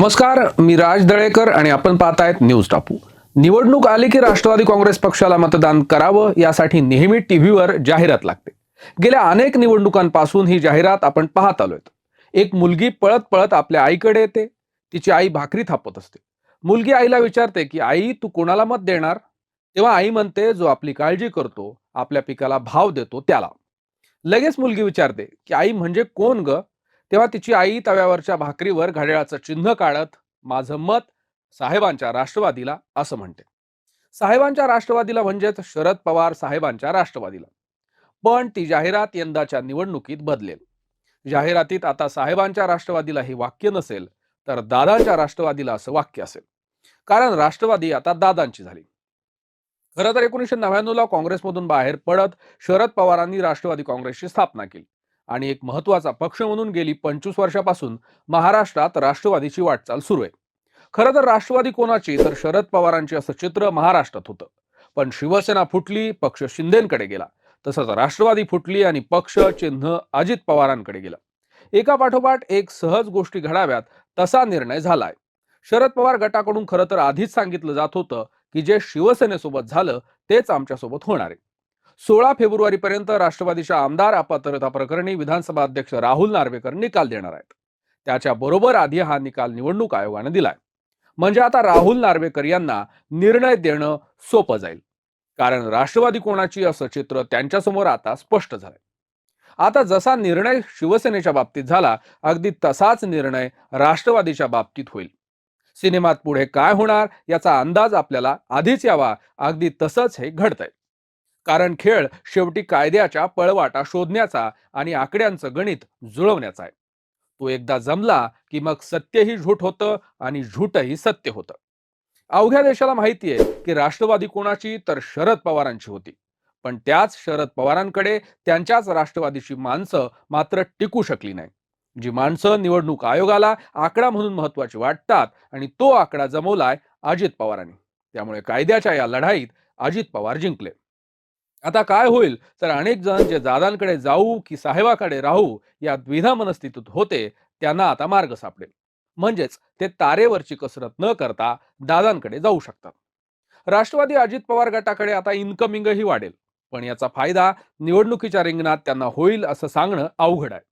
नमस्कार मी राज दळेकर आणि आपण पाहतायत न्यूज टापू. निवडणूक आली की राष्ट्रवादी काँग्रेस पक्षाला मतदान करावं यासाठी नेहमी टीव्हीवर जाहिरात लागते. गेल्या अनेक निवडणुकांपासून ही जाहिरात आपण पाहत आलोय. एक मुलगी पळत पळत आपल्या आईकडे येते. तिची आई भाकरी थापत असते. मुलगी आईला विचारते की आई तू कोणाला मत देणार? तेव्हा आई म्हणते जो आपली काळजी करतो आपल्या पिकाला भाव देतो त्याला. लगेच मुलगी विचारते की आई म्हणजे कोण ग? तेव्हा तिची आई तव्यावरच्या भाकरीवर घड्याळाचं चिन्ह काढत माझं मत साहेबांच्या राष्ट्रवादीला असं म्हणते. साहेबांच्या राष्ट्रवादीला म्हणजेच शरद पवार साहेबांच्या राष्ट्रवादीला. पण ती जाहिरात यंदाच्या निवडणुकीत बदलेल. जाहिरातीत आता साहेबांच्या राष्ट्रवादीला हे वाक्य नसेल तर दादांच्या राष्ट्रवादीला असं वाक्य असेल. कारण राष्ट्रवादी आता दादांची झाली. खरं तर एकोणीसशे नव्याण्णव ला काँग्रेसमधून बाहेर पडत शरद पवारांनी राष्ट्रवादी काँग्रेसची स्थापना केली. आणि एक महत्त्वाचा पक्ष म्हणून गेली पंचवीस वर्षापासून महाराष्ट्रात राष्ट्रवादीची वाटचाल सुरू आहे. खरं तर राष्ट्रवादी कोणाची तर शरद पवारांची असं चित्र महाराष्ट्रात होतं. पण शिवसेना फुटली पक्ष शिंदेकडे गेला. तसंच राष्ट्रवादी फुटली आणि पक्ष चिन्ह अजित पवारांकडे गेलं. एका पाठोपाठ एक सहज गोष्टी घडाव्यात तसा निर्णय झालाय. शरद पवार गटाकडून खरं तर आधीच सांगितलं जात होतं की जे शिवसेनेसोबत झालं तेच आमच्यासोबत होणार आहे. सोळा फेब्रुवारीपर्यंत राष्ट्रवादीच्या आमदार अपात्रता प्रकरणी विधानसभा अध्यक्ष राहुल नार्वेकर निकाल देणार आहेत. त्याच्या बरोबर आधी हा निकाल निवडणूक आयोगाने दिलाय. म्हणजे आता राहुल नार्वेकर यांना निर्णय देणं सोपं जाईल. कारण राष्ट्रवादी कोणाची असं चित्र त्यांच्यासमोर आता स्पष्ट झालंय. आता जसा निर्णय शिवसेनेच्या बाबतीत झाला अगदी तसाच निर्णय राष्ट्रवादीच्या बाबतीत होईल. सिनेमात पुढे काय होणार याचा अंदाज आपल्याला आधीच यावा अगदी तसंच हे घडतंय. कारण खेळ शेवटी कायद्याच्या पळवाटा शोधण्याचा आणि आकड्यांचं गणित जुळवण्याचा आहे. तो एकदा जमला की मग सत्यही झूट होतं आणि झूटही सत्य होतं. अवघ्या देशाला माहितीये की राष्ट्रवादी कोणाची तर शरद पवारांची होती. पण त्याच शरद पवारांकडे त्यांच्याच राष्ट्रवादीची माणसं मात्र टिकू शकली नाही. जी माणसं निवडणूक आयोगाला आकडा म्हणून महत्वाची वाटतात आणि तो आकडा जमवलाय अजित पवारांनी. त्यामुळे कायद्याच्या या लढाईत अजित पवार जिंकले. आता काय होईल? तर अनेक जण जे दादांकडे जाऊ की साहेबाकडे राहू या द्विधा मनस्थितीत होते त्यांना आता मार्ग सापडेल. म्हणजेच ते तारेवरची कसरत न करता दादांकडे जाऊ शकतात. राष्ट्रवादी अजित पवार गटाकडे आता इन्कमिंगही वाढेल. पण याचा फायदा निवडणुकीच्या रिंगणात त्यांना होईल असं सांगणं अवघड आहे.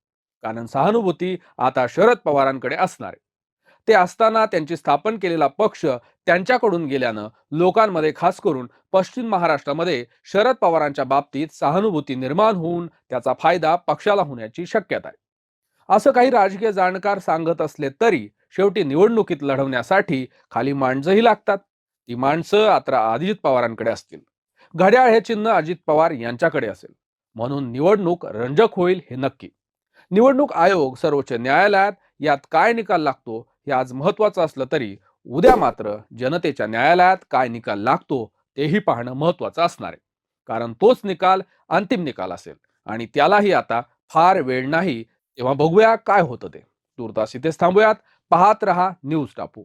कारण सहानुभूती आता शरद पवारांकडे असणार आहे. ते असताना त्यांची स्थापन केलेला पक्ष त्यांच्याकडून गेल्यानं लोकांमध्ये खास करून पश्चिम महाराष्ट्रामध्ये शरद पवारांच्या बाबतीत सहानुभूती निर्माण होऊन त्याचा फायदा पक्षाला होण्याची शक्यता आहे. असं काही राजकीय जाणकार सांगत असले तरी शेवटी निवडणुकीत लढवण्यासाठी खाली माणसंही लागतात. ती माणसं आता अजित पवारांकडे असतील. घड्याळ हे चिन्ह अजित पवार यांच्याकडे असेल. म्हणून निवडणूक रंजक होईल हे नक्की. निवडणूक आयोग सर्वोच्च न्यायालयात यात काय निकाल लागतो हे आज महत्वाचं असलं तरी उद्या मात्र जनतेच्या न्यायालयात काय निकाल लागतो तेही पाहणं महत्वाचं असणार आहे. कारण तोच निकाल अंतिम निकाल असेल आणि त्यालाही आता फार वेळ नाही. तेव्हा बघूया काय होतं ते. तुर्तास इथेच थांबूयात. पाहत रहा न्यूज टापू.